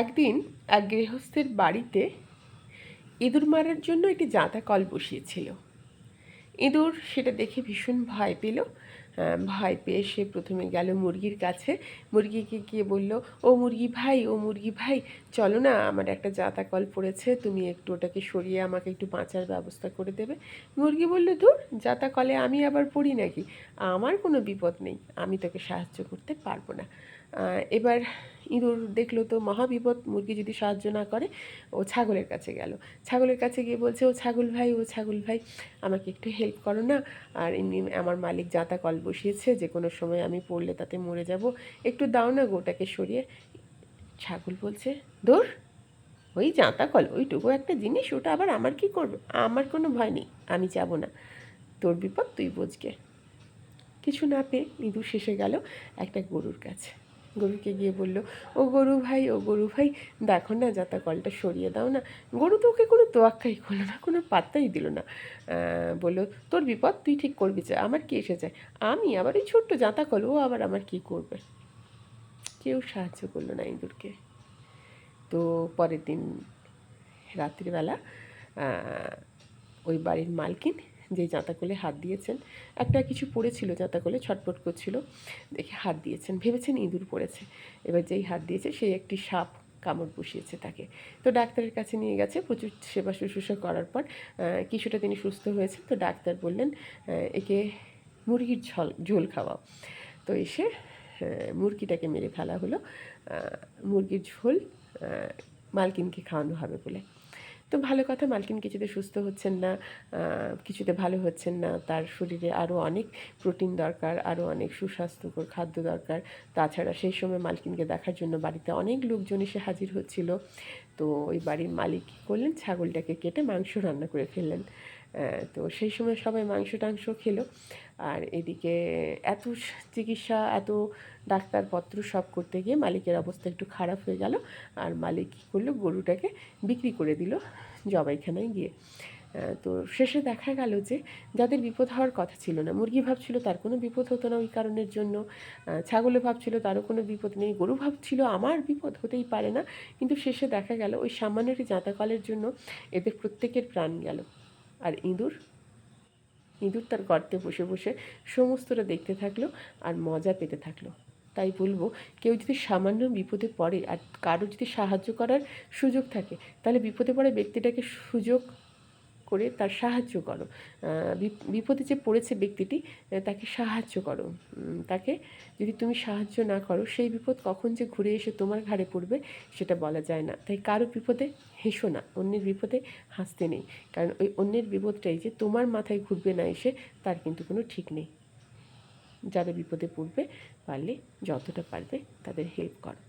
একদিন এক গৃহস্থের বাড়িতে ইঁদুর মারার জন্য একটি জাঁতা কল বসিয়েছিল। ইঁদুর সেটা দেখে ভীষণ ভয় পেল। ভয় পেয়ে সে প্রথমে গেল মুরগির কাছে। মুরগিকে গিয়ে বলল, ও মুরগি ভাই, ও মুরগি ভাই, চলো না, আমার একটা জাঁতা কল পড়েছে, তুমি একটু ওটাকে সরিয়ে আমাকে একটু বাঁচার ব্যবস্থা করে দেবে। মুরগি বলল ধুর জাঁতা কলে আমি আবার পড়ি নাকি? আমার কোনো বিপদ নেই, আমি তোকে সাহায্য করতে পারব না। এবার ইঁদুর দেখল তো মহাবিপদ, মুরগি যদি সাহায্য না করে, ও ছাগলের কাছে গেল। ছাগলের কাছে গিয়ে বলছে, ও ছাগল ভাই, ও ছাগল ভাই, আমাকে একটু হেল্প করো না। আর এমনি আমার মালিক জাঁতা কল বসিয়েছে, যে কোনো সময় আমি পড়লে তাতে মরে যাব। একটু দাও না গোটাকে সরিয়ে। ছাগল বলছে, দূর, ওই জাঁতা কল, ওইটুকু একটা জিনিস, ওটা আবার আমার কি করবে? আমার কোনো ভয় নেই, আমি যাব না। তোর বিপদ, তুই বুঝকে। কিছু না পেয়ে ইঁদুর শেষে গেল একটা গরুর কাছে। গরুকে গিয়ে বলল, ও গরু ভাই, ও গরু ভাই, দেখো না যাতা কলটা সরিয়ে দাও না। গরু তো ওকে কোনো তোয়াক্কাই করল না, কোনো পাত্তাই দিল না। বলল, তোর বিপদ তুই ঠিক করবি চা আমার কি এসে যায়? আমি আবার ওই ছোট্ট জাঁতা কল, ও আবার আমার কি করবে? কেউ সাহায্য করল না ইঁদুরকে। তো পরের দিন রাত্রিবেলা ওই বাড়ির মালকিন যে জাঁতাকলে হাত দিয়েছেন। একটা কিছু পড়েছিল, জাঁতাকলে ছটপট করছিল। দেখে হাত দিয়েছেন, ভেবেছেন ইঁদুর পড়েছে। এবার যেই হাত দিয়েছে, সেই একটি সাপ কামড় বসিয়েছে তাকে। তো ডাক্তারের কাছে নিয়ে গেছে, প্রচুর সেবা শুশ্রূষা করার পর কিছুটা তিনি সুস্থ হয়েছেন। তো ডাক্তার বললেন একে মুরগির ঝল, ঝোল খাওয়াও। তো এসে মুরগিটাকে মেরে ফেলা হলো। মুরগির ঝোল মালকিনকে খাওয়ানো হবে বলে। তো ভালো কথা, মালকিন কিছুতে সুস্থ হচ্ছেন না কিছুতে ভালো হচ্ছেন না, তার শরীরে আরও অনেক প্রোটিন দরকার আরও অনেক সুস্বাস্থ্যকর খাদ্য দরকার। তাছাড়া সেই সময় মালকিনকে দেখার জন্য বাড়িতে অনেক লোকজন এসে হাজির হচ্ছিল। তো ওই বাড়ির মালিক কী করলেন? ছাগলটাকে কেটে মাংস রান্না করে ফেললেন। তো সেই সময় সবাই মাংস টাংস খেলো। আর এদিকে এত চিকিৎসা, এত ডাক্তারপত্র সব করতে গিয়ে মালিকের অবস্থা একটু খারাপ হয়ে গেল। আর মালিক কী করল? গরুটাকে বিক্রি করে দিল জবাইখানায় গিয়ে। তো শেষে দেখা গেল যে যাদের বিপদ হওয়ার কথা ছিল না, মুরগি ভাবছিল তার কোনো বিপদ হতো না ওই কারণের জন্য। ছাগলে ভাবছিল তারও কোনো বিপদ নেই, গরু ভাবছিল আমার বিপদ হতেই পারে না। কিন্তু শেষে দেখা গেল ওই সামান্য একটি জাঁতাকলের জন্য এদের প্রত্যেকের প্রাণ গেল। আর ইঁদুর? ইঁদুর তার গর্তে বসে বসে সমস্তটা দেখতে থাকল আর মজা পেতে থাকল। তাই বলব, কেউ যদি সামান্য বিপদে পড়ে আর কারও যদি সাহায্য করার সুযোগ থাকে, তাহলে বিপদে পড়ে ব্যক্তিটাকে সুযোগ করে তার সাহায্য করো। বিপদে যে পড়েছে ব্যক্তিটি তাকে সাহায্য করো। তাকে যদি তুমি সাহায্য না করো, সেই বিপদ কখন যে ঘুরে এসে তোমার ঘাড়ে পড়বে, সেটা বলা যায় না। তাই কারও বিপদে হেসো না, অন্যের বিপদে হাসতে নেই। কারণ ওই অন্যের বিপদটাই যে তোমার মাথায় ঘুরবে না এসে, তার কিন্তু কোনো ঠিক নেই। যারা বিপদে পড়বে, পারলে যতটা পারবে তাদের হেল্প করো।